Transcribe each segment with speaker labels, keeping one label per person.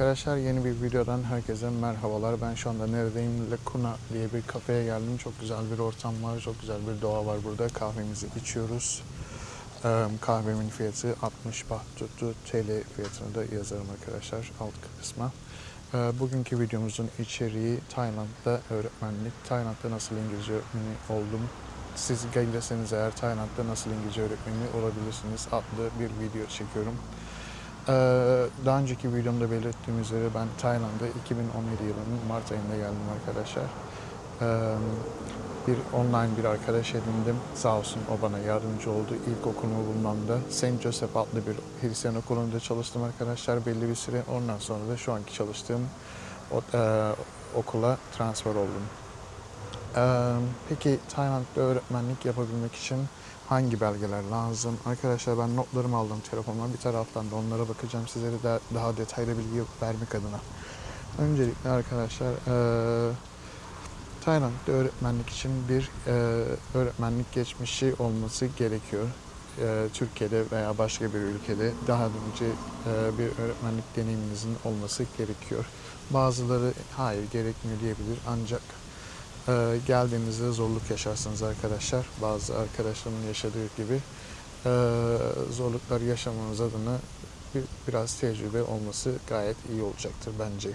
Speaker 1: Arkadaşlar yeni bir videodan herkese merhabalar. Ben şu anda neredeyim? Lacuna diye bir kafeye geldim. Çok güzel bir ortam var. Çok güzel bir doğa var burada. Kahvemizi içiyoruz. Kahvemin fiyatı 60 baht tuttu. TL fiyatını da yazarım arkadaşlar alt kısma. Ee, bugünkü videomuzun içeriği Tayland'da öğretmenlik. Tayland'da nasıl İngilizce öğretmeni oldum. Siz gelirseniz eğer Tayland'da nasıl İngilizce öğretmeni olabilirsiniz adlı bir video çekiyorum. Ee, daha önceki videomda belirttiğim üzere ben Tayland'a 2017 yılının Mart ayında geldim arkadaşlar. Ee, bir online bir arkadaş edindim. Sağ olsun o bana yardımcı oldu. İlk okulumu bulmamda St. Joseph adlı bir Hristiyan okulunda çalıştım arkadaşlar belli bir süre. Ondan sonra da şu anki çalıştığım e, okula transfer oldum. Ee, peki Tayland'da öğretmenlik yapabilmek için hangi belgeler lazım? Arkadaşlar ben notlarımı aldım telefonuma. Bir taraftan da onlara bakacağım sizlere de daha detaylı bilgi vermek adına. Öncelikle arkadaşlar eee Tayland'da öğretmenlik için bir eee, öğretmenlik geçmişi olması gerekiyor. Eee, Türkiye'de veya başka bir ülkede daha önce eee, bir öğretmenlik deneyiminizin olması gerekiyor. Bazıları hayır gerekmiyor diyebilir ancak ee, geldiğinizde zorluk yaşarsınız arkadaşlar. Bazı arkadaşlarımın yaşadığı gibi ee, zorluklar yaşamanız adına bir, biraz tecrübe olması gayet iyi olacaktır bence.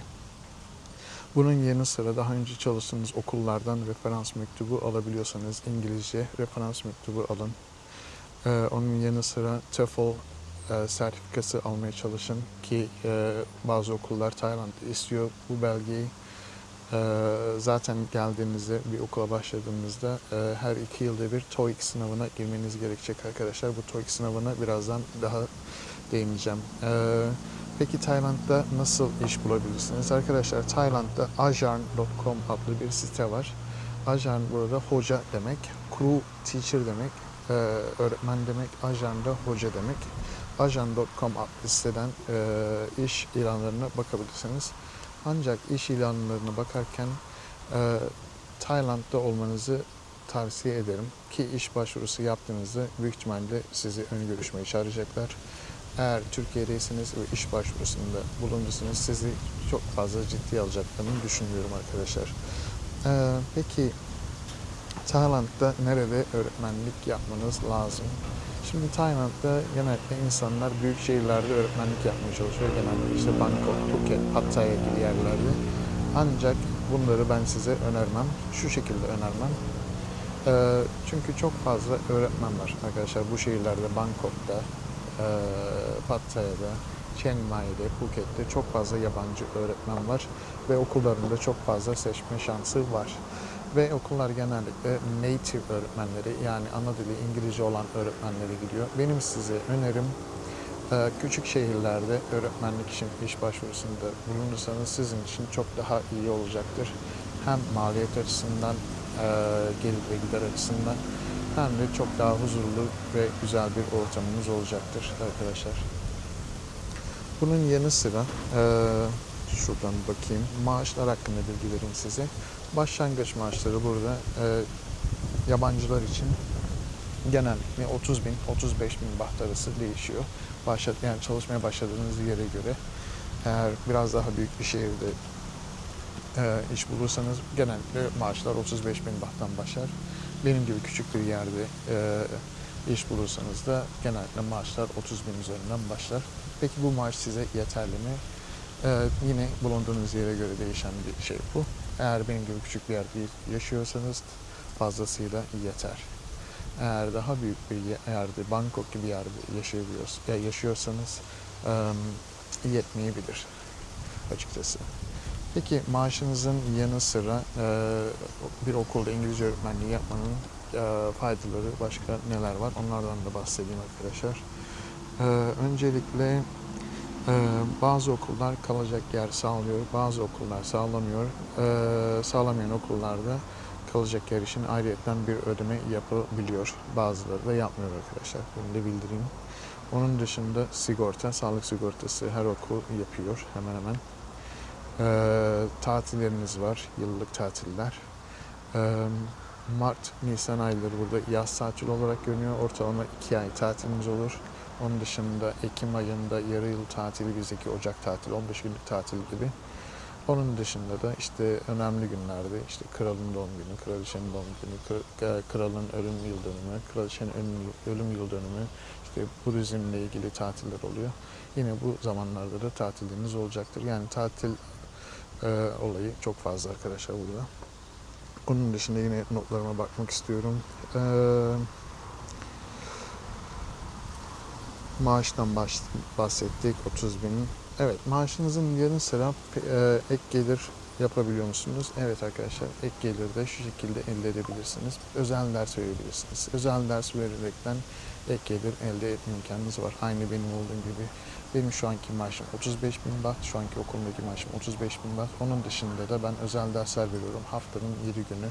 Speaker 1: Bunun yanı sıra daha önce çalıştığınız okullardan referans mektubu alabiliyorsanız İngilizce referans mektubu alın. Ee, onun yanı sıra TOEFL e, sertifikası almaya çalışın ki e, bazı okullar Tayland'da istiyor bu belgeyi. Ee, zaten geldiğinizde bir okula başladığınızda e, her iki yılda bir TOEIC sınavına girmeniz gerekecek arkadaşlar. Bu TOEIC sınavına birazdan daha değineceğim. Ee, peki Tayland'da nasıl iş bulabilirsiniz? Arkadaşlar Tayland'da ajarn.com adlı bir site var. Ajarn burada hoca demek, crew teacher demek, e, öğretmen demek, ajarn da hoca demek. Ajarn.com adlı siteden e, iş ilanlarına bakabilirsiniz. Ancak iş ilanlarına bakarken e, Tayland'da olmanızı tavsiye ederim ki iş başvurusu yaptığınızda büyük ihtimalle sizi ön görüşmeye çağıracaklar. Eğer Türkiye'deyseniz ve iş başvurusunda bulunursanız sizi çok fazla ciddiye alacaklarını düşünüyorum arkadaşlar. E, peki Tayland'da nerede öğretmenlik yapmanız lazım? Şimdi Tayland'da genellikle insanlar büyük şehirlerde öğretmenlik yapmaya çalışıyor. Genelde işte Bangkok, Phuket, Pattaya gibi yerlerde. Ancak bunları ben size önermem. Şu şekilde önermem. Ee, çünkü çok fazla öğretmen var arkadaşlar bu şehirlerde. Bangkok'ta, e, Pattaya'da, Chiang Mai'de, Phuket'te çok fazla yabancı öğretmen var. Ve okullarında çok fazla seçme şansı var ve okullar genellikle native öğretmenleri yani ana dili İngilizce olan öğretmenlere gidiyor. Benim size önerim e, küçük şehirlerde öğretmenlik için iş başvurusunda bulunursanız sizin için çok daha iyi olacaktır. Hem maliyet açısından, e, gelir ve gider açısından hem de çok daha huzurlu ve güzel bir ortamımız olacaktır arkadaşlar. Bunun yanı sıra e, şuradan bakayım maaşlar hakkında bilgi vereyim size. Başlangıç maaşları burada e, yabancılar için genellikle 30 bin 35 bin baht arası değişiyor. Başlat, yani çalışmaya başladığınız yere göre eğer biraz daha büyük bir şehirde e, iş bulursanız genellikle maaşlar 35 bin bahttan başlar. Benim gibi küçük bir yerde e, iş bulursanız da genellikle maaşlar 30 bin üzerinden başlar. Peki bu maaş size yeterli mi? Ee, yine bulunduğunuz yere göre değişen bir şey bu. Eğer benim gibi küçük bir yerde yaşıyorsanız fazlasıyla yeter. Eğer daha büyük bir ye- yerde, Bangkok gibi yerde yaşayabiliyorsa, ya yaşıyorsanız yetmeyebilir açıkçası. Peki maaşınızın yanı sıra bir okulda İngilizce öğretmenliği yapmanın faydaları başka neler var? Onlardan da bahsedeyim arkadaşlar. E, öncelikle ee, bazı okullar kalacak yer sağlıyor, bazı okullar sağlamıyor. Ee, sağlamayan okullarda kalacak yer için ayrıyetten bir ödeme yapabiliyor. Bazıları da yapmıyor arkadaşlar. Bunu da bildireyim. Onun dışında sigorta, sağlık sigortası her okul yapıyor hemen hemen. Ee, tatilleriniz var, yıllık tatiller. Ee, Mart, Nisan ayları burada yaz tatil olarak görünüyor. Ortalama iki ay tatilimiz olur. Onun dışında Ekim ayında yarı yıl tatili bizdeki Ocak tatili, 15 günlük tatil gibi. Onun dışında da işte önemli günlerde işte kralın doğum günü, kraliçenin doğum günü, e, kralın ölüm yıl dönümü, kraliçenin ölüm, ölüm yıl dönümü, işte Budizmle ilgili tatiller oluyor. Yine bu zamanlarda da tatiliniz olacaktır. Yani tatil e, olayı çok fazla arkadaşlar burada. Onun dışında yine notlarıma bakmak istiyorum. Ee, maaştan bahsettik 30 bin. Evet maaşınızın yanı sıra e, ek gelir yapabiliyor musunuz? Evet arkadaşlar ek gelir de şu şekilde elde edebilirsiniz. Özel ders verebilirsiniz. Özel ders vererekten ek gelir elde etme imkanınız var. Aynı benim olduğum gibi. Benim şu anki maaşım 35 bin baht. Şu anki okulumdaki maaşım 35 bin baht. Onun dışında da ben özel dersler veriyorum. Haftanın 7 günü,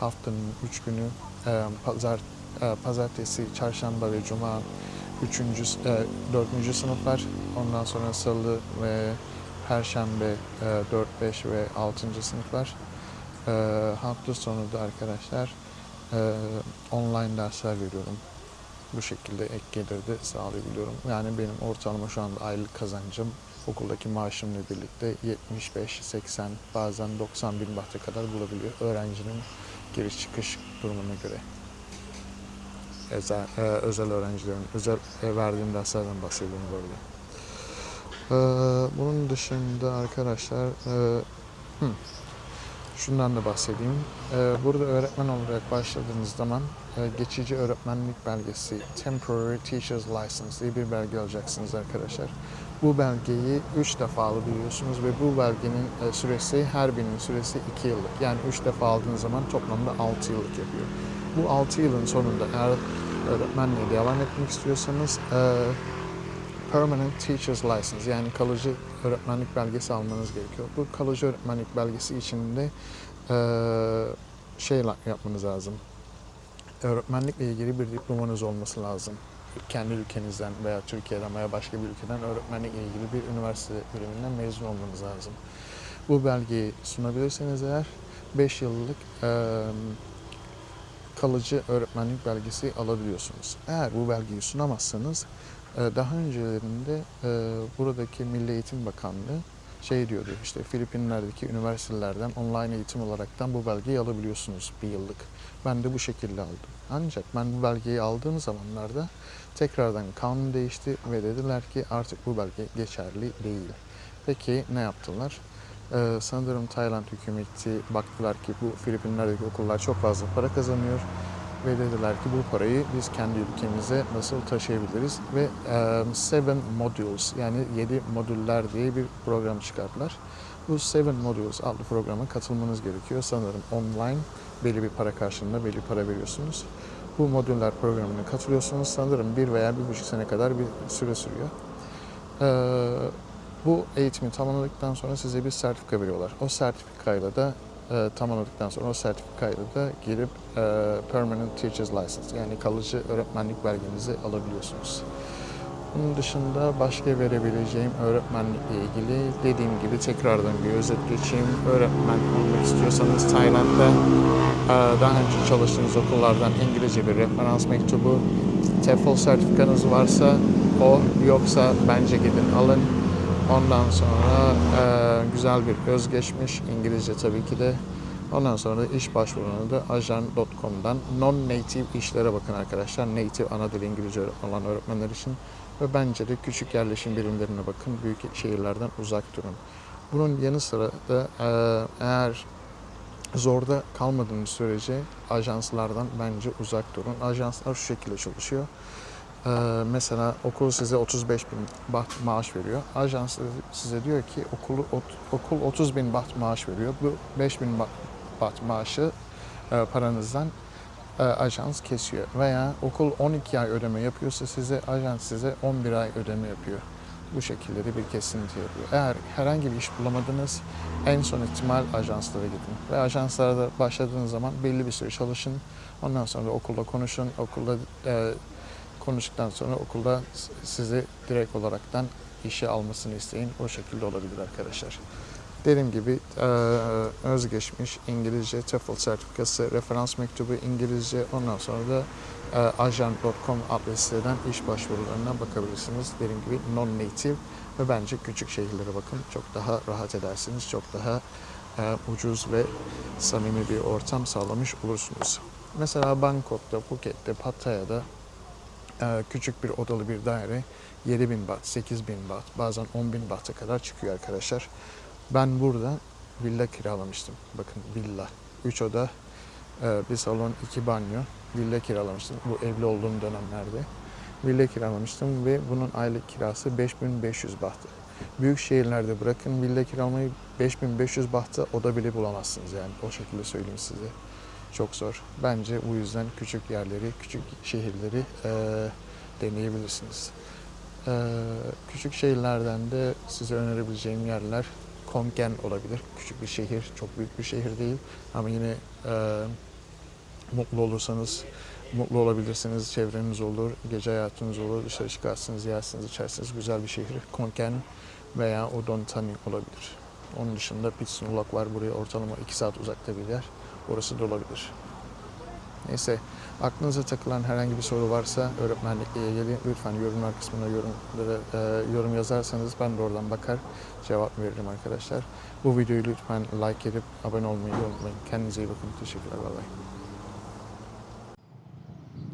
Speaker 1: haftanın 3 günü, e, pazar, e, pazartesi, çarşamba ve cuma 3. E, 4. sınıflar. Ondan sonra salı ve perşembe e, 4, 5 ve 6. sınıflar. E, hafta sonu da arkadaşlar e, online dersler veriyorum bu şekilde ek gelir de sağlayabiliyorum. Yani benim ortalama şu anda aylık kazancım okuldaki maaşımla birlikte 75-80 bazen 90 bin bahte kadar bulabiliyor öğrencinin giriş çıkış durumuna göre. Özel, e, özel öğrencilerin, özel e, verdiğim derslerden bahsediyorum böyle. E, bunun dışında arkadaşlar e, şundan da bahsedeyim. E, burada öğretmen olarak başladığınız zaman geçici öğretmenlik belgesi, Temporary Teacher's License diye bir belge alacaksınız arkadaşlar. Bu belgeyi 3 defa alabiliyorsunuz ve bu belgenin e, süresi, her birinin süresi 2 yıllık. Yani 3 defa aldığınız zaman toplamda 6 yıllık yapıyor. Bu 6 yılın sonunda eğer öğretmenliğe devam etmek istiyorsanız e, Permanent Teacher's License yani kalıcı öğretmenlik belgesi almanız gerekiyor. Bu kalıcı öğretmenlik belgesi içinde e, şey yapmanız lazım. Öğretmenlikle ilgili bir diplomanız olması lazım. Kendi ülkenizden veya Türkiye'den veya başka bir ülkeden öğretmenlikle ilgili bir üniversite bölümünden mezun olmanız lazım. Bu belgeyi sunabilirseniz eğer 5 yıllık e, kalıcı öğretmenlik belgesi alabiliyorsunuz. Eğer bu belgeyi sunamazsanız daha öncelerinde buradaki Milli Eğitim Bakanlığı şey diyordu işte Filipinler'deki üniversitelerden online eğitim olaraktan bu belgeyi alabiliyorsunuz bir yıllık. Ben de bu şekilde aldım. Ancak ben bu belgeyi aldığım zamanlarda tekrardan kanun değişti ve dediler ki artık bu belge geçerli değil. Peki ne yaptılar? Ee, sanırım Tayland hükümeti baktılar ki bu Filipinler'deki okullar çok fazla para kazanıyor ve dediler ki bu parayı biz kendi ülkemize nasıl taşıyabiliriz ve e, Seven Modules yani 7 modüller diye bir program çıkarttılar. Bu Seven Modules adlı programa katılmanız gerekiyor. Sanırım online belli bir para karşılığında belli para veriyorsunuz. Bu modüller programına katılıyorsunuz. Sanırım bir veya bir buçuk sene kadar bir süre sürüyor. Ee, bu eğitimi tamamladıktan sonra size bir sertifika veriyorlar. O sertifikayla da e, tamamladıktan sonra o sertifikayla da girip e, Permanent Teacher's License yani kalıcı öğretmenlik belgenizi alabiliyorsunuz. Bunun dışında başka verebileceğim öğretmenlikle ilgili dediğim gibi tekrardan bir özet geçeyim. Öğretmen olmak istiyorsanız Tayland'da e, daha önce çalıştığınız okullardan İngilizce bir referans mektubu, TEFL sertifikanız varsa o yoksa bence gidin alın. Ondan sonra e, güzel bir özgeçmiş İngilizce tabii ki de. Ondan sonra iş başvurunu da ajan.com'dan non-native işlere bakın arkadaşlar. Native ana dili İngilizce olan öğretmenler için. Ve bence de küçük yerleşim birimlerine bakın. Büyük şehirlerden uzak durun. Bunun yanı sıra da e, eğer zorda kalmadığınız sürece ajanslardan bence uzak durun. Ajanslar şu şekilde çalışıyor. Ee, mesela okul size 35 bin baht maaş veriyor. Ajans size diyor ki okulu ot- okul 30 bin baht maaş veriyor. Bu 5 bin ba- baht maaşı e, paranızdan e, ajans kesiyor. Veya okul 12 ay ödeme yapıyorsa size ajans size 11 ay ödeme yapıyor. Bu şekilde de bir kesinti yapıyor. Eğer herhangi bir iş bulamadınız en son ihtimal ajanslara gidin. Ve ajanslarda başladığınız zaman belli bir süre çalışın. Ondan sonra okulda konuşun. Okulda e, konuştuktan sonra okulda sizi direkt olaraktan işe almasını isteyin. O şekilde olabilir arkadaşlar. Dediğim gibi özgeçmiş İngilizce TOEFL sertifikası, referans mektubu İngilizce, ondan sonra da e, ajan.com adlı iş başvurularına bakabilirsiniz. Dediğim gibi non-native ve bence küçük şehirlere bakın. Çok daha rahat edersiniz. Çok daha ucuz ve samimi bir ortam sağlamış olursunuz. Mesela Bangkok'ta, Phuket'te, Pattaya'da küçük bir odalı bir daire 7000 baht, 8000 baht, bazen 10.000 bahta kadar çıkıyor arkadaşlar. Ben burada villa kiralamıştım. Bakın villa. 3 oda, e, bir salon, iki banyo. Villa kiralamıştım. Bu evli olduğum dönemlerde. Villa kiralamıştım ve bunun aylık kirası 5500 bahtı. Büyük şehirlerde bırakın villa kiralamayı 5500 bahta oda bile bulamazsınız yani. O şekilde söyleyeyim size. Çok zor. Bence bu yüzden küçük yerleri, küçük şehirleri e, deneyebilirsiniz. E, küçük şehirlerden de size önerebileceğim yerler Konken olabilir. Küçük bir şehir, çok büyük bir şehir değil. Ama yine e, mutlu olursanız mutlu olabilirsiniz. Çevreniz olur, gece hayatınız olur, dışarı çıkarsınız, yersiniz, içersiniz. Güzel bir şehir. Konken veya Odontani olabilir. Onun dışında Pitsunulak var. Buraya ortalama 2 saat uzakta bir yer. Orası da olabilir. Neyse, aklınıza takılan herhangi bir soru varsa öğretmenlikle ilgili lütfen yorumlar kısmına yorumları, e, yorum yazarsanız ben de oradan bakar cevap veririm arkadaşlar. Bu videoyu lütfen like edip abone olmayı unutmayın. Kendinize iyi bakın. Teşekkürler. Bay bay.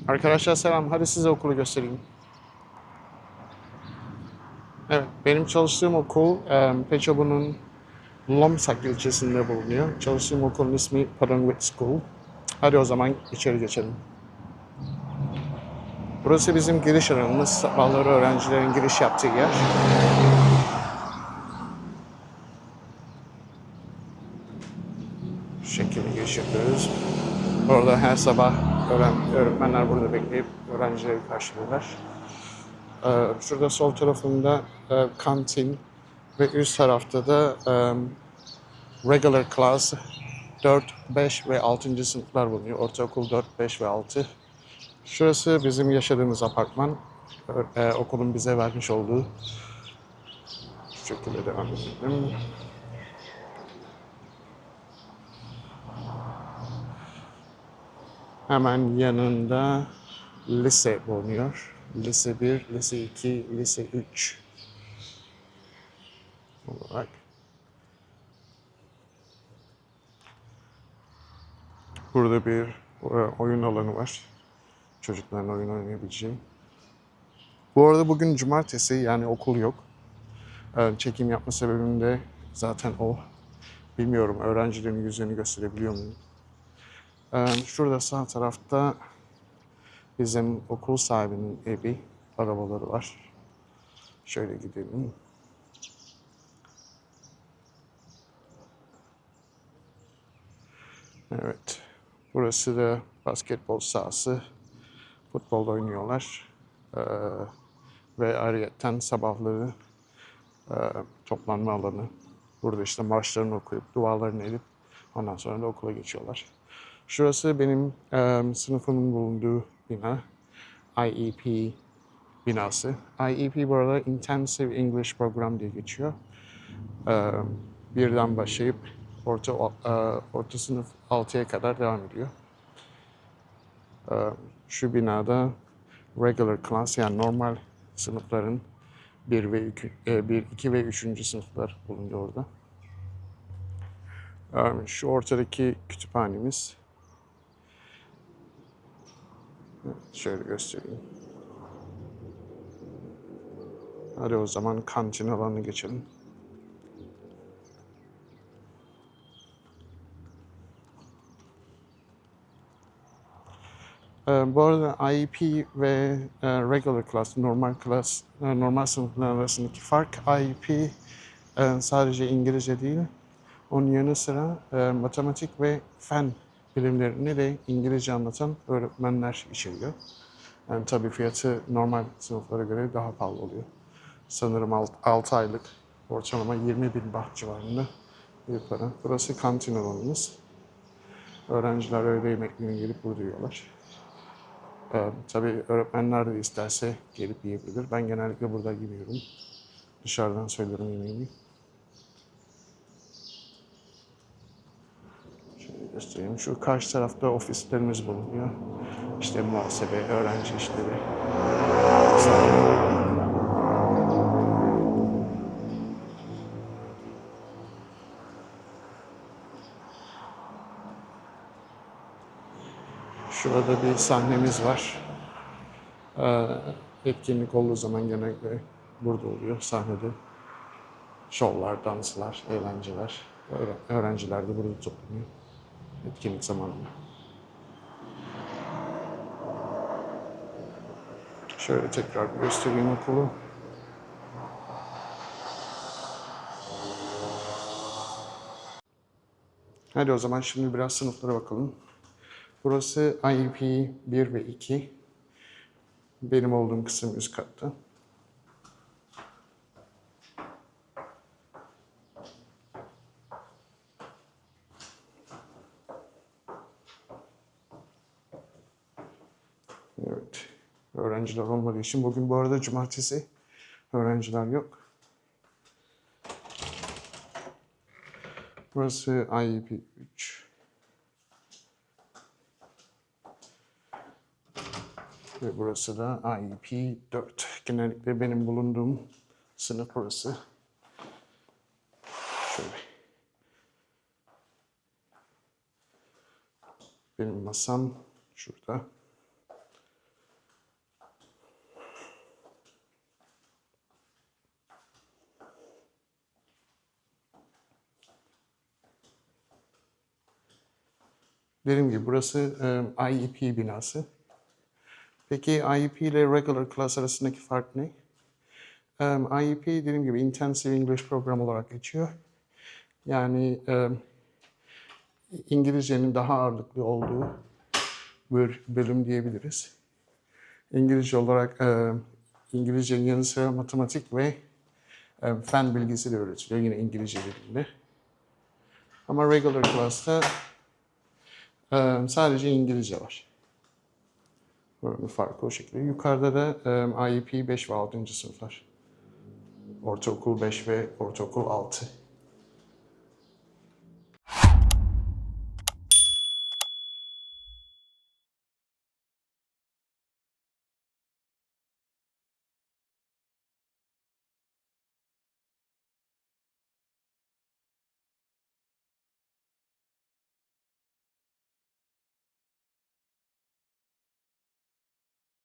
Speaker 1: Arkadaşlar selam. Hadi size okulu göstereyim. Evet, benim çalıştığım okul e, Peçabu'nun Lomsak ilçesinde bulunuyor. Çalıştığım okulun ismi Padangwit School. Hadi o zaman içeri geçelim. Burası bizim giriş alanımız. Sabahları öğrencilerin giriş yaptığı yer. Şu şekilde giriş yapıyoruz. Orada her sabah öğretmenler burada bekleyip öğrencileri karşılıyorlar. Ee, Şurada sol tarafında e, kantin ve üst tarafta da e, regular class 4, 5 ve 6. sınıflar bulunuyor. Ortaokul 4, 5 ve 6. Şurası bizim yaşadığımız apartman. Ö- e, okulun bize vermiş olduğu. Şu şekilde devam edelim. Hemen yanında lise bulunuyor. Lise 1, lise 2, lise 3 olarak. Burada bir oyun alanı var. Çocukların oyun oynayabileceği. Bu arada bugün cumartesi yani okul yok. E, Çekim yapma sebebim de zaten o. Bilmiyorum öğrencilerin yüzlerini gösterebiliyor muyum? E, Şurada sağ tarafta bizim okul sahibinin evi, arabaları var. Şöyle gidelim. Evet. Burası da basketbol sahası. Futbol oynuyorlar. Ee, ve ayrıca sabahları e, toplanma alanı. Burada işte marşlarını okuyup, dualarını edip ondan sonra da okula geçiyorlar. Şurası benim e, sınıfımın bulunduğu bina. IEP binası. IEP bu arada Intensive English Program diye geçiyor. Ee, birden başlayıp orta e, orta sınıf 6'ya kadar devam ediyor. Ee, Şu binada regular class yani normal sınıfların 1 ve 2, 1, 2 ve 3. sınıflar bulunuyor orada. Ee, Şu ortadaki kütüphanemiz. Şöyle göstereyim. Hadi o zaman kantin alanına geçelim. Bu arada IEP ve e, regular class, normal class, e, normal sınıflar arasındaki fark IEP e, sadece İngilizce değil, onun yanı sıra matematik ve fen bilimlerini de İngilizce anlatan öğretmenler içeriyor. Yani tabii fiyatı normal sınıflara göre daha pahalı oluyor. Sanırım 6 aylık ortalama 20 bin baht civarında bir para. Burası kantin alanımız. Öğrenciler öğle yemeklerini gelip burada yiyorlar. Ee, tabii öğretmenler de isterse gelip yiyebilir. Ben genellikle burada yemiyorum. Dışarıdan söylüyorum yemeğimi. Şöyle göstereyim. Şu karşı tarafta ofislerimiz bulunuyor. işte muhasebe, öğrenci işleri. Vesaire. Şurada bir sahnemiz var. Ee, etkinlik olduğu zaman genellikle burada oluyor sahnede. Şovlar, danslar, eğlenceler. Öğren- Öğrenciler de burada toplanıyor. Etkinlik zamanında. Şöyle tekrar göstereyim okulu. Hadi o zaman şimdi biraz sınıflara bakalım. Burası IEP 1 ve 2. Benim olduğum kısım üst katta. Evet. Öğrenciler olmadığı için bugün bu arada cumartesi öğrenciler yok. Burası IEP 3. Ve burası da IEP 4. Genellikle benim bulunduğum sınıf burası. Şöyle. Benim masam şurada. Dediğim gibi burası IEP binası. Peki IEP ile regular class arasındaki fark ne? Um, IEP dediğim gibi Intensive English Program olarak geçiyor. Yani um, İngilizcenin daha ağırlıklı olduğu bir bölüm diyebiliriz. İngilizce olarak um, İngilizcenin yanı sıra matematik ve um, fen bilgisi de öğretiliyor yine İngilizce dilinde. Ama regular class'ta um, sadece İngilizce var. Buranın farkı o şekilde. Yukarıda da IEP 5 ve 6. sınıflar. Ortaokul 5 ve ortaokul 6.